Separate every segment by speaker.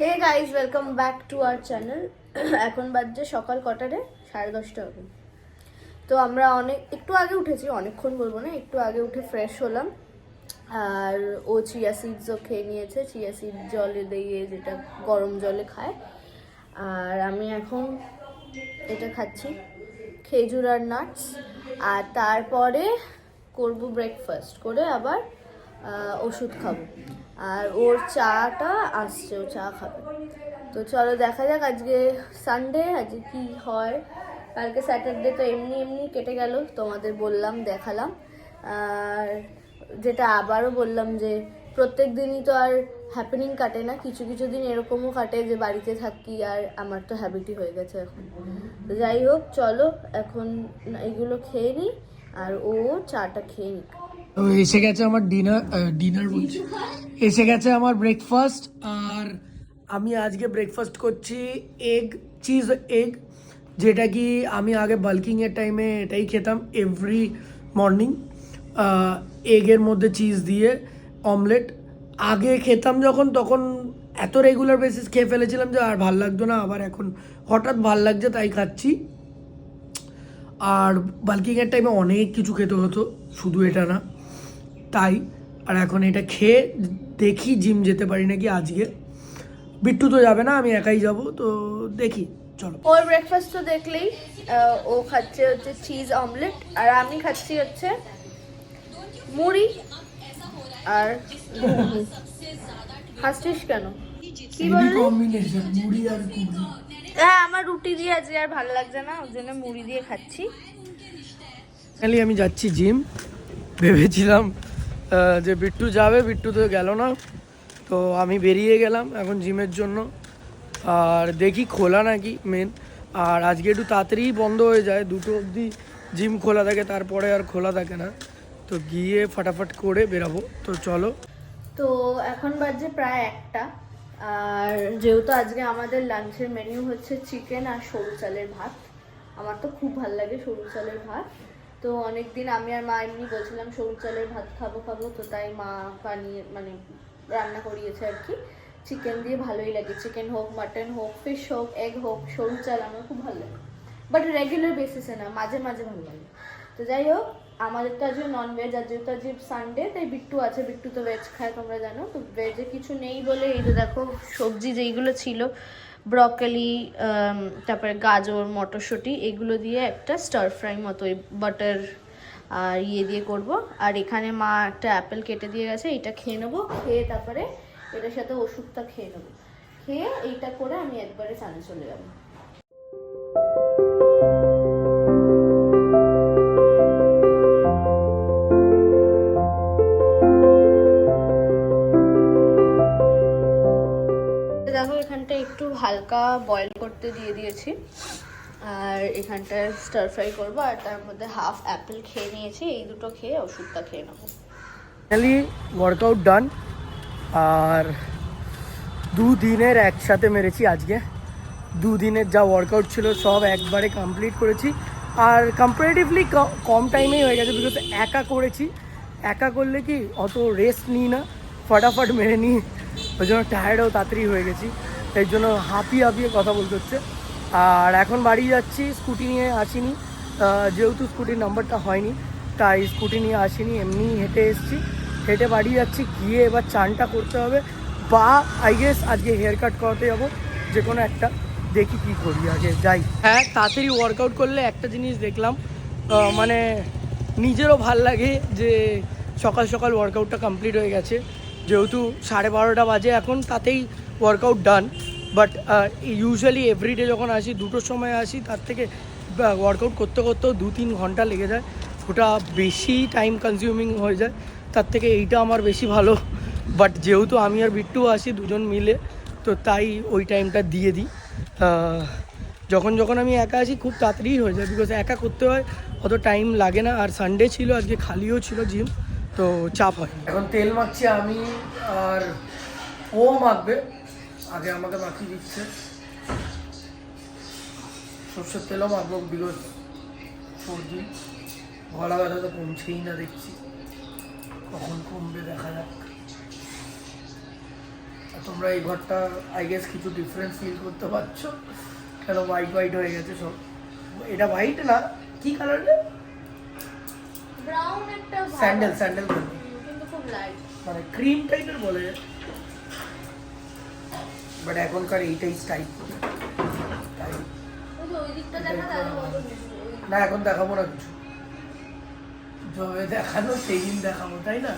Speaker 1: Hey guys welcome back to our channel এখন বাজছে সকাল কটারে? সাড়ে দশটা হবে। তো আমরা অনেক একটু আগে উঠেছি, অনেকক্ষণ বলব না, একটু আগে উঠে ফ্রেশ হলাম। আর ও চিয়া সিডসও খেয়ে নিয়েছে চিয়া সিড জলে দিয়ে যেটা গরম জলে খায়। আর আমি এখন এটা খাচ্ছি, খেজুর আর নাটস আর তারপরে করব ব্রেকফাস্ট করে আবার ওষুধ খাব। আর ওর চাটা আসছে, ও চা খাবে। তো চলো দেখা যাক আজকে সানডে আজকে কি হয়। কালকে স্যাটারডে তো এমনি এমনি কেটে গেল, তোমাদের বললাম, দেখালাম। আর যেটা আবারও বললাম যে, প্রত্যেক দিনই তো আর হ্যাপেনিং কাটে না, কিছু কিছু দিন এরকমও কাটে যে, বাড়িতে থাকি আর আমার তো হ্যাবিটই হয়ে গেছে এখন। তো যাই হোক, চলো এখন এগুলো খেয়ে নিই, আর ও চাটা খেয়ে নিক।
Speaker 2: তো এসে গেছে আমার ডিনার ডিনার বলছি। এসে গেছে আমার ব্রেকফাস্ট আর আমি আজকে ব্রেকফাস্ট করছি এগ চিজ এগ যেটা কি আমি আগে বাল্কিংয়ের টাইমে এটাই খেতাম এভরি মর্নিং এগের মধ্যে চিজ দিয়ে অমলেট আগে খেতাম যখন, তখন এত রেগুলার বেসিস খেয়ে ফেলেছিলাম যে আর ভালো লাগতো না। আবার এখন হঠাৎ ভালো লাগছে, তাই খাচ্ছি। আর বাল্কিংয়ের টাইমে অনেক কিছু খেতে হতো, শুধু এটা না। তাই আর এখন এটা খেয়ে দেখি জিম যেতে পারি নাকি আজকে। বিট্টু তো যাবে না আমি একাই যাব তো দেখি চলো।
Speaker 1: ওর ব্রেকফাস্ট তো দেখলেই ও খাচ্ছে হচ্ছে চিজ অমলেট আর আমি খাচ্ছি হচ্ছে মুড়ি আর হাসছিস কেন? কি
Speaker 2: কম্বিনেশন মুড়ি আর
Speaker 1: হ্যাঁ আমার রুটি দিয়ে আজকে আর ভালো লাগছে না ওর জন্য মুড়ি দিয়ে খাচ্ছি।
Speaker 2: ফাইনালি আমি যাচ্ছি জিম ভেবেছিলাম যে বিট্টু যাবে, বিট্টু তো গেল না। তো আমি বেরিয়ে গেলাম এখন জিমের জন্য। আর দেখি খোলা নাকি মেন আর আজকে একটু তাড়াতাড়ি বন্ধ হয়ে যায়, দুটো অবধি জিম খোলা থাকে, তারপরে আর খোলা থাকে না। তো গিয়ে ফাটাফাট করে বেরাবো। তো চলো।
Speaker 1: তো এখন বাজে প্রায় একটা। আর যেহেতু আজকে আমাদের লাঞ্চের মেনু হচ্ছে চিকেন আর সরু চালের ভাত। আমার তো খুব ভালো লাগে সরু চালের ভাত। তো অনেকদিন আমি আর মা এমনি বলছিলাম, সরু চালের ভাত খাব খাব। তো তাই মা বানিয়ে মানে রান্না করিয়েছে আর কি। চিকেন দিয়ে ভালোই লাগে। চিকেন হোক মাটন হোক ফিশ হোক এগ হোক, সরু চাল আমার খুব ভালো লাগে। বাট রেগুলার বেসিসে না, মাঝে মাঝে ভালো লাগে। তো যাই হোক, আমাদের তো আজকে নন ভেজ আর যেহেতু আজকে সানডে তাই বিট্টু আছে। বিট্টু তো ভেজ খায়, তোমরা জানো। তো ভেজে কিছু নেই বলে, এই যে দেখো, সবজি যেইগুলো ছিল ব্রকলি তারপরে গাজর, মটরশুঁটি, এগুলো দিয়ে একটা স্টার ফ্রাই মতো বাটার আর ইয়ে দিয়ে করব। আর এখানে মা একটা অ্যাপেল কেটে দিয়ে গেছে, এটা খেয়ে নেব, খেয়ে তারপরে এটার সাথে ওষুধটা খেয়ে নেব। খেয়ে এইটা করে আমি একবারে চানে চলে যাব। হালকা বয়েল করতে দিয়ে দিয়েছি। আর এখানটা স্টার ফ্রাই করব, আর তার মধ্যে হাফ অ্যাপেল খেয়ে নিয়েছি। এই দুটো খেয়ে ওষুধটা খেয়ে নেব।
Speaker 2: ফাইনালি ওয়ার্কআউট ডান আর দুদিনের একসাথে মেরেছি আজকে। দুদিনের যা ওয়ার্কআউট ছিল সব একবারে কমপ্লিট করেছি। আর কম্পারেটিভলি কম টাইমেই হয়ে গেছে বিকজ একা করেছি। একা করলে কি অত রেস্ট নিই না। ফটাফট মেরে নিই। ওই জন্য টায়ার্ডও তাড়াতাড়ি হয়ে গেছি। এই জন্য হাঁপিয়ে হাঁপিয়ে কথা বলতে হচ্ছে। আর এখন বাড়ি যাচ্ছি, স্কুটি নিয়ে আসিনি। যেহেতু স্কুটির নাম্বারটা হয়নি, তাই স্কুটি নিয়ে আসিনি, এমনি হেঁটে এসেছি। হেঁটে বাড়ি যাচ্ছি, গিয়ে এবার চানটা করতে হবে বা আই গেস আজকে হেয়ার কাট করাতে যাব, যে কোনো একটা। দেখি কি করি আগে, যাই। হ্যাঁ তাড়াতাড়ি ওয়ার্কআউট করলে একটা জিনিস দেখলাম মানে নিজেরও ভালো লাগে যে সকাল সকাল ওয়ার্কআউটটা কমপ্লিট হয়ে গেছে। যেহেতু সাড়ে বারোটা বাজে এখন, তাতেই workout done but usually everyday যখন আসি, দুটোর সময় আসি, তার থেকে ওয়ার্কআউট করতে করতেও দু তিন ঘণ্টা লেগে যায়। ওটা বেশি টাইম কনজিউমিং হয়ে যায়। তার থেকে এইটা আমার বেশি ভালো। বাট যেহেতু আমি আর বিট্টু আসি দুজন মিলে, তো তাই ওই টাইমটা দিয়ে দিই। যখন যখন আমি একা আসি, খুব তাড়াতাড়ি হয়ে যায় বিকজ একা করতে হয়, অত টাইম লাগে না। আর সানডে ছিল, আজকে খালিও ছিল জিম তো চাপ হয়। এখন তেল মাখছি আমি, আর ও মাখবে। আগে আমাকে মাখিয়ে দিচ্ছে। সর্ষের তেলও মাখবো বিকজ সর্দি গলা ব্যথা তো কমছেই না দেখছি। কখন কমবে দেখা যাক। তোমরা এই ঘরটা আই গেস কিছু ডিফারেন্স ফিল করতে পারছ? কেন হোয়াইট হোয়াইট হয়ে গেছে সব? এটা হোয়াইট না? কি কালার
Speaker 1: ব্রাউন একটা
Speaker 2: স্যান্ডেল স্যান্ডেল
Speaker 1: কিন্তু খুব লাইট
Speaker 2: মানে ক্রিম টাইপের বলে। বাট এখনকার এইটাই স্টাইল না এখন দেখাবো না কিছু। যবে দেখানো সেই দিন দেখাবো তাই না?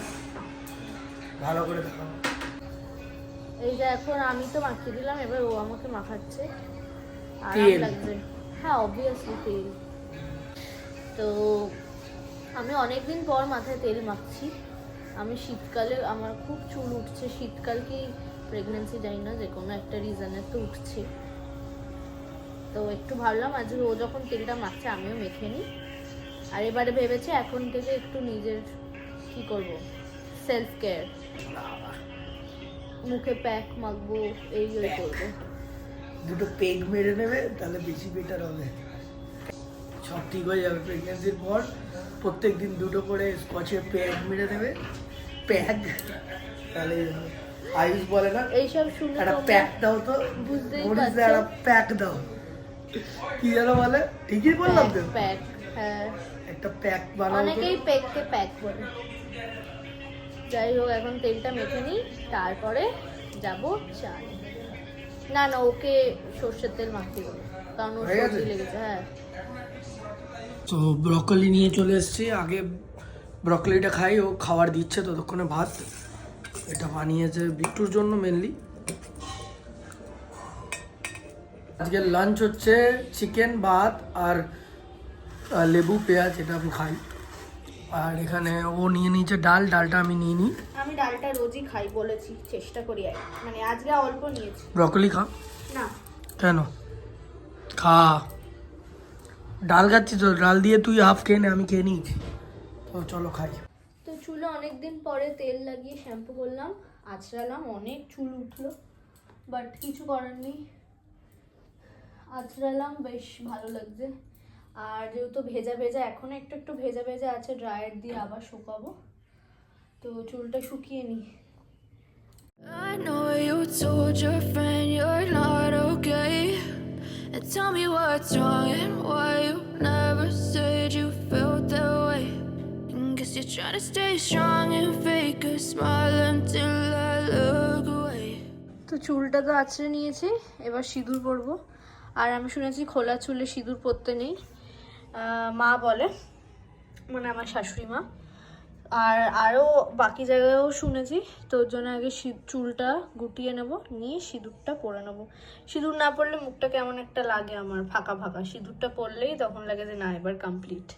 Speaker 2: ভালো করে দেখাবো।
Speaker 1: এই যে এখন আমি তো মাখিয়ে দিলাম এবার ও আমাকে মাখাচ্ছে। আরাম। লাগছে। হ্যাঁ অবভিয়াসলি তেল। তো আমি অনেকদিন পর মাথায় তেল মাখছি। আমি শীতকালে আমার খুব চুল উঠছে। শীতকাল কি প্রেগনেন্সি যাই না যে কোনো একটা রিজনের তো উঠছে। তো একটু ভাবলাম আজ ও যখন তেলটা মাখছে আমিও মেখে নিই। আর এবারে ভেবেছি এখন থেকে একটু নিজের কি করব সেলফ কেয়ার মুখে প্যাক মাখবো এই ওই। করব।
Speaker 2: দুটো পেগ মেরে নেবে তাহলে বেশি বেটার হবে। সব ঠিক হয়ে যাবে প্রেগনেন্সির পর। প্রত্যেক দিন দুটো করে স্কচের প্যাক মেরে দেবে প্যাক তাহলে আয়ুষ বলে না?
Speaker 1: এইসব শুনে
Speaker 2: একটা প্যাক দাও তো।
Speaker 1: বুঝতেই পারছ।
Speaker 2: একটা প্যাক দাও। কি যেন বলে? ঠিকই বললাম তো।
Speaker 1: প্যাক হ্যাঁ।
Speaker 2: একটা প্যাক বানাও
Speaker 1: অনেকেই প্যাককে প্যাক বলে। যাই হোক এখন তেলটা মেখে নিই তারপরে যাব চা না না ওকে সর্ষের তেল মাখিয়ে দেবো কারণ ওর
Speaker 2: গেছে?
Speaker 1: সর্দি লেগেছে হ্যাঁ।
Speaker 2: তো ব্রকলি নিয়ে চলে এসেছি। আগে ব্রকলিটা খাই ও খাবার দিচ্ছে ততক্ষণে ভাত। এটা বানিয়েছে বিট্টুর জন্য মেনলি আজকে লাঞ্চ হচ্ছে চিকেন ভাত আর লেবু পেঁয়াজ এটা আমি খাই। আর এখানে ও নিয়ে নিয়েছে ডাল ডালটা আমি নিয়ে নিই।
Speaker 1: আমি ডালটা রোজই খাই বলেছি চেষ্টা করি মানে আজকে অল্প নিয়েছি।
Speaker 2: ব্রকলি খা।
Speaker 1: না।
Speaker 2: কেন? খা। ডাল খাচ্ছি তো? ডাল দিয়ে তুই হাফ খেয়ে নে আমি খেয়ে নিয়েছি। তো চলো খাই।
Speaker 1: চুলে অনেক দিন পরে তেল লাগিয়ে শ্যাম্পু করলাম, আঁচড়ালাম, অনেক চুল উঠল বাট কিছু করার নেই আঁচড়ালাম, বেশ ভালো লাগছে আর যেহেতু ভেজা ভেজা, এখনও একটু একটু ভেজা ভেজা আছে ড্রায়ার দিয়ে আবার শুকাবো তো চুলটা শুকিয়ে নিই
Speaker 3: I know you told your friend you're not okay. And tell me what's wrong and why you never said you. Guess you're trying to stay strong and fake a smile until I look away.
Speaker 1: তো চুলটা তো আঁচড়ে নিয়েছি, এবার সিঁদুর পরবো। আর আমি শুনেছি খোলা চুলে সিঁদুর পরতে নেই। মা বলে মানে আমার শাশুড়ি মা। আর আরও বাকি জায়গায়ও শুনেছি তোর জন্য আগে চুলটা গুটিয়ে নেব, নিয়ে সিঁদুরটা পরে নেব। সিঁদুর না পরলে মুখটা কেমন একটা লাগে আমার, ফাঁকা ফাঁকা। সিঁদুরটা পরলেই তখন লাগে যে না, এবার কমপ্লিট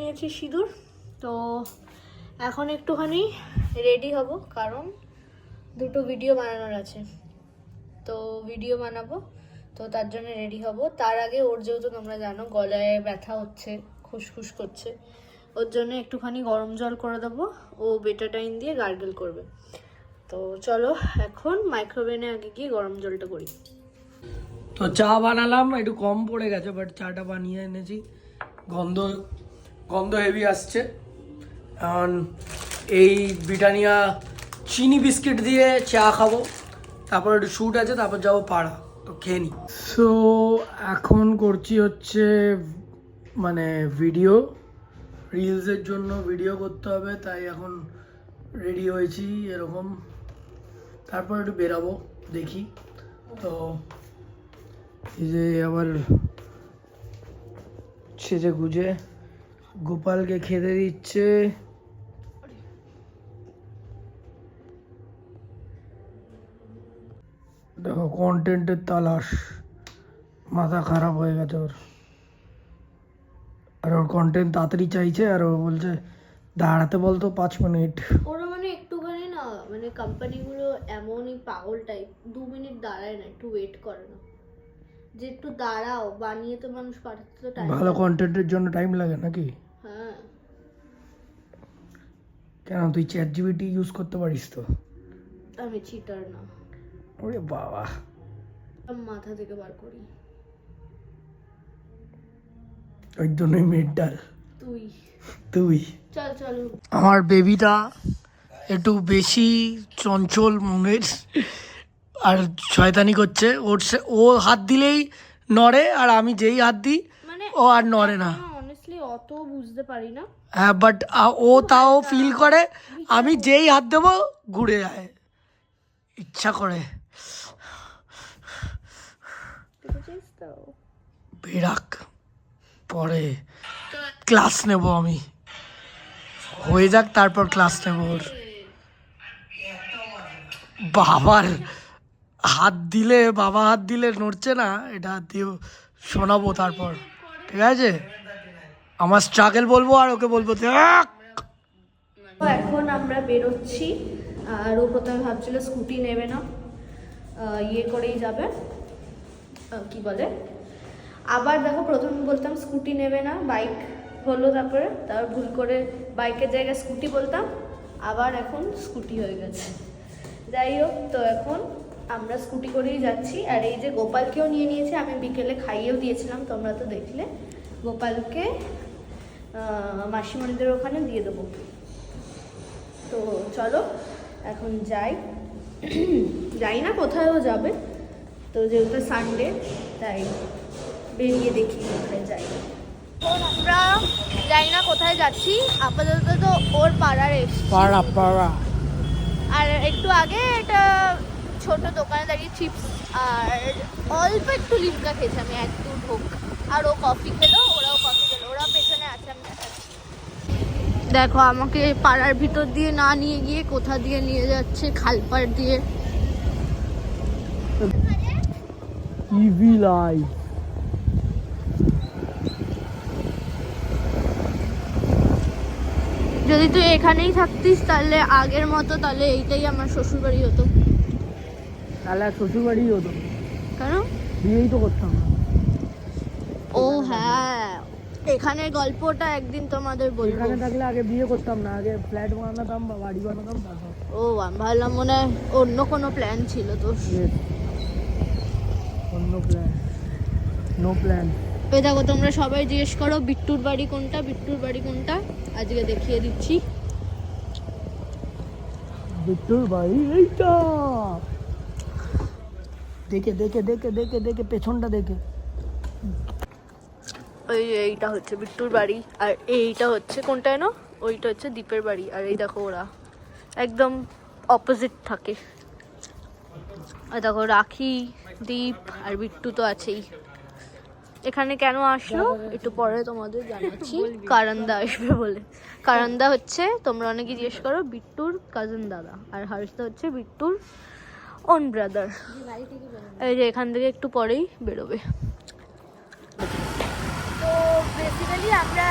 Speaker 1: নিয়েছি সিঁদুর। তো এখন একটুখানি রেডি হব, কারণ দুটো ভিডিও বানানোর আছে। তো ভিডিও বানাবো, তো তার জন্য রেডি হব। তার আগে ওর যেহেতু তোমরা জানো, গলায় ব্যথা হচ্ছে, খুসখুস করছে, ওর জন্য একটুখানি গরম জল করে দেবো। ও বেটাটাইন দিয়ে গার্গেল করবে। তো চলো, এখন মাইক্রোওভেনে আগে গিয়ে গরম জলটা করি।
Speaker 2: তো চা বানালাম, একটু কম পড়ে গেছে বাট চাটা বানিয়ে এনেছি। গন্ধ গন্ধ হেভি আসছে। এই ব্রিটানিয়া চিনি বিস্কিট দিয়ে চা খাব। তারপর একটু শ্যুট আছে, তারপর যাব পাড়া। তো খেয়ে নি। সো এখন করছি হচ্ছে মানে ভিডিও রিলসের জন্য ভিডিও করতে হবে, তাই এখন রেডি হয়েছি এরকম। তারপর একটু বেরাবো, দেখি। তো, এই যে আবার সেজে গুজে গোপালকে খেতে দিচ্ছে। দেখো কন্টেন্টের তালাশ। মাথা খারাপ হয়ে গেছে ওর। আর ওর কন্টেন্ট তাড়াতাড়ি চাইছে আর ও বলছে দাঁড়াতে বলতো পাঁচ মিনিট।
Speaker 1: ওরা মানে একটুখানি না মানে কোম্পানিগুলো এমনই পাগল টাইপ দু মিনিট দাঁড়ায় না একটু ওয়েট করে না। যে একটু দাঁড়াও বানিয়ে তো মানুষ পাঠাতে তো টাইম
Speaker 2: ভালো কন্টেন্টের জন্য টাইম লাগে নাকি? কেন তুই চ্যাট জিবিটি ইউজ করতে পারিস তো?
Speaker 1: আমি চিটার না।
Speaker 2: ওরে বাবা।
Speaker 1: মাথা থেকে বার করি।
Speaker 2: ওই জন্যই মেন্টাল
Speaker 1: তুই।
Speaker 2: তুই।
Speaker 1: চল চল।
Speaker 2: আমার বেবিটা একটু বেশি চঞ্চল মনের আর শয়তানি করছে। ওর ও হাত দিলেই নড়ে আর আমি যেই হাত দিই
Speaker 1: মানে
Speaker 2: ও আর নড়ে না।
Speaker 1: অত বুঝতে পারি না।
Speaker 2: হ্যাঁ বাট ও তাও ফিল করে আমি যেই হাত দেবো ঘুরে যায় ইচ্ছা করে। বেরাক পরে ক্লাস নেব আমি। হয়ে যাক তারপর ক্লাস নেব ওর। বাবার হাত দিলে বাবা হাত দিলে নড়ছে না এটা দিয়ে শোনাবো তারপর। ঠিক আছে? আমার স্ট্রাগল বলব আর ওকে বলব
Speaker 1: এখন আমরা বেরোচ্ছি, আর ও প্রথমে ভাবছিল স্কুটি নেবে না ইয়ে করেই যাবে কি বলে? আবার দেখো প্রথমে বলতাম স্কুটি নেবে না, বাইক হলো তারপরে, তারপর ভুল করে বাইকের জায়গায় স্কুটি বলতাম, আবার এখন স্কুটি হয়ে গেছে। যাই হোক, তো এখন আমরা স্কুটি করেই যাচ্ছি, আর এই যে গোপালকেও নিয়ে নিয়েছে, আমি বিকেলে খাইয়েও দিয়েছিলাম, তোমরা তো দেখলে, গোপালকে মাসিমণিদের ওখানে দিয়ে দেবো। তো চলো এখন যাই। যাই না কোথায়ও যাবে। তো যেহেতু সানডে তাই বেরিয়ে দেখি কোথায় যাই। আমরা যাই না কোথায় যাচ্ছি। আপাতত তো ওর পাড়ার এসছি।
Speaker 2: পাড়া পাড়া।
Speaker 1: আর একটু আগে একটা ছোট দোকানে দাঁড়িয়ে চিপস আর অল্প একটু লিমকা খেয়েছি আমি এক দু ঢোক। আর ও কফি খেলো ওরাও কফি খেলো ওরা পেছনে আছে আমি দেখাচ্ছি দেখো আমাকে পাড়ার ভিতর দিয়ে না নিয়ে গিয়ে কোথা দিয়ে নিয়ে যাচ্ছে খালপাড় দিয়ে। যদি তুই এখানেই থাকতিস তাহলে আগের মতো তাহলে এইটাই আমার শ্বশুর বাড়ি হতো।
Speaker 2: তাহলে শ্বশুর বাড়ি হতো।
Speaker 1: কেন?
Speaker 2: বিয়েই তো করতাম।
Speaker 1: ও হ্যাঁ এখানের গল্পটা একদিন তোমাদের বলব।
Speaker 2: এখানে থাকলে আগে বিয়ে করতাম না আগে ফ্ল্যাট বানাতাম বা বাড়ি বানাতাম তারপর
Speaker 1: ও আমি ভাবলাম মনে হয় অন্য কোনো প্ল্যান ছিল তো.
Speaker 2: অন্য প্ল্যান নো প্ল্যান
Speaker 1: এই দেখো তোমরা সবাই জিজ্ঞেস করো বিট্টুর বাড়ি কোনটা বিট্টুর বাড়ি কোনটা? আজকে দেখিয়ে দিচ্ছি।
Speaker 2: বিট্টুর বাড়ি এইটা। দেখে দেখে দেখে দেখে দেখে পেছনটা দেখে।
Speaker 1: ওই এইটা হচ্ছে বিট্টুর বাড়ি, আর এইটা হচ্ছে কোনটা না ওইটা হচ্ছে দ্বীপের বাড়ি, আর এই দেখো ওরা একদম অপোজিট থাকে। আর দেখো রাখি, দীপ আর বিট্টু তো আছেই। এখানে কেন আসলো? একটু পরে তোমাদের জানাচ্ছি। কারান্দা আসবে বলে। কারান্দা হচ্ছে, তোমরা অনেকে জিজ্ঞেস করো, বিট্টুর কাজিন দাদা। আর হার্ষদা হচ্ছে বিট্টুর ওন ব্রাদার এই যে এখান থেকে একটু পরেই বেরোবে। বেসিক্যালি আমরা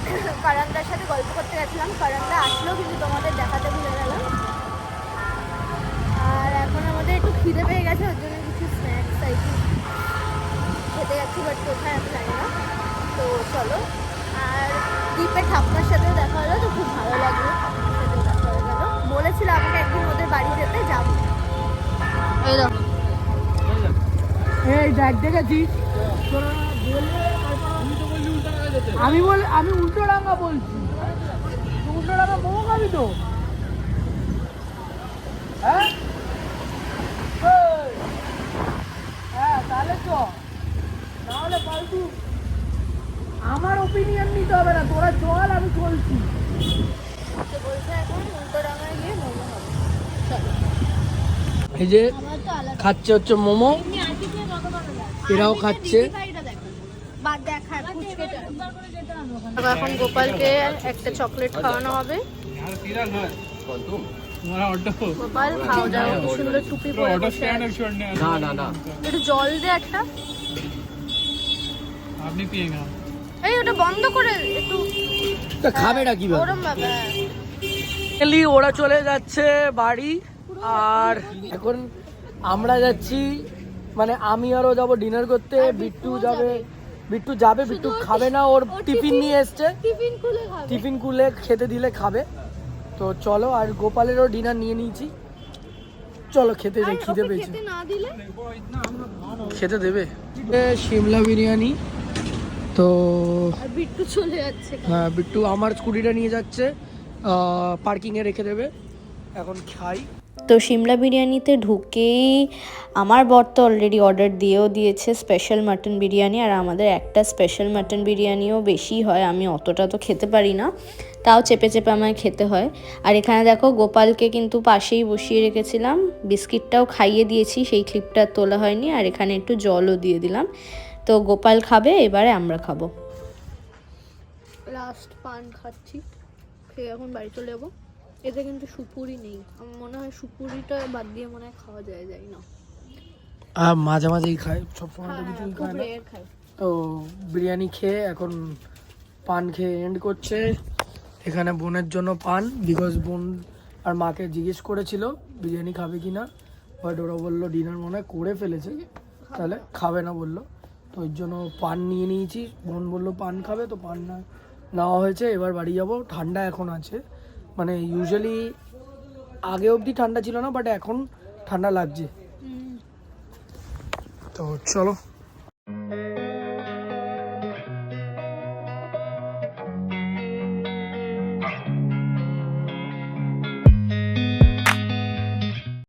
Speaker 1: কারান্দার সাথে গল্প করতে গেছিলাম। কারান্দা আসলো কিন্তু তোমাদের দেখাতে ভুলে গেলাম। আর এখন আমাদের একটু খিদে পেয়ে গেছে ওর জন্য কিছু স্ন্যাক্স আর কি? খেতে যাচ্ছি বাট কোথায় আমি জানি না। তো চলো। আর দ্বীপের ঠাকুমার সাথেও দেখা হলো তো খুব ভালো লাগল। বলেছিল আমাকে একদিন ওদের বাড়ি যেতে যাব এই দেখো।
Speaker 2: দেখেছিস? আমি বল, আমি উল্টো ডাঙ্গা বলছি। উল্টো ডাঙ্গা মোমো খাবি তো। হ্যাঁ? হ্যাঁ তাহলে চ। নাহলে ফালতু আমার ওপিনিয়ন নিতে হবে না, তোরা চল, আমি চলছি। এই যে খাচ্ছে হচ্ছে মোমো? এরাও খাচ্ছে।
Speaker 1: দিদিভাইরা দেখো। বাদ দেখ, হ্যাঁ, ফুচকেটা। এখন গোপালকে একটা চকলেট খাওয়ানো হবে। গোপাল খাও যাও সুন্দর টুপি পরে বসে
Speaker 4: না। না না
Speaker 1: একটু জল দে একটা।
Speaker 4: আপনি পিয়েগা
Speaker 1: এই ওটা বন্ধ করে একটু।
Speaker 2: তা খাবেটা কীভাবে?
Speaker 1: ওরম ভাবে
Speaker 2: ফাইনালি ওরা চলে যাচ্ছে বাড়ি আর এখন আমরা যাচ্ছি মানে আমি আরও যাব ডিনার করতে বিট্টু যাবে। বিট্টু যাবে বিট্টু খাবে না ওর টিফিন নিয়ে এসছে।
Speaker 1: টিফিন খুলে খাবে।
Speaker 2: টিফিন খুলে খেতে দিলে খাবে। তো চলো আর গোপালেরও ডিনার নিয়ে নিয়েছি। চলো খেতে যাই খিদে পেয়েছে।
Speaker 5: খেতে না দিলে?
Speaker 2: খেতে দেবে। এ, সিমলা বিরিয়ানি। তো
Speaker 5: আর বিট্টু চলে যাচ্ছে।
Speaker 2: হ্যাঁ বিট্টু আমার স্কুটিটা নিয়ে যাচ্ছে। পার্কিংয়ে রেখে দেবে। এখন খাই।
Speaker 1: তো সিমলা বিরিয়ানিতে ঢুকেই আমার বর তো অলরেডি অর্ডার দিয়েও দিয়েছে স্পেশাল মাটন বিরিয়ানি, আর আমাদের একটা স্পেশাল মাটন বিরিয়ানিও বেশি হয়, আমি অতটা তো খেতে পারি না, তাও চেপে চেপে আমায় খেতে হয়। আর এখানে দেখো গোপালকে কিন্তু পাশেই বসিয়ে রেখেছিলাম, বিস্কিটটাও খাইয়ে দিয়েছি, সেই ক্লিপটা তোলা হয়নি, আর এখানে একটু জলও দিয়ে দিলাম। তো গোপাল খাবে, এবারে আমরা খাব।
Speaker 5: লাস্ট পান খাচ্ছি, খেয়ে এখন বাড়ি চলে যাব। এতে কিন্তু সুপুরি নেই। আমার মনে হয় সুপুরিটা বাদ দিয়ে মনে হয় খাওয়া যায় যায় না।
Speaker 2: আর মাঝে মাঝেই খায় সবসময় তো কিছুই
Speaker 5: খুব
Speaker 2: খায় না। তো বিরিয়ানি খেয়ে এখন পান খেয়ে এন্ড করছে। এখানে বোনের জন্য পান বিকজ বোন আর মাকে জিজ্ঞেস করেছিল বিরিয়ানি খাবে কি না বাট ওরা বলল ডিনার মনে হয় করে ফেলেছে তাহলে খাবে না বলল। তো ওই জন্য পান নিয়ে নিয়েছি। বোন বলল পান খাবে তো পান না নেওয়া হয়েছে এবার বাড়ি যাব। ঠান্ডা এখন আছে। মানে ইউজুয়ালি আগে অবধি ঠান্ডা ছিল না বাট এখন ঠান্ডা লাগছে। তো চলো।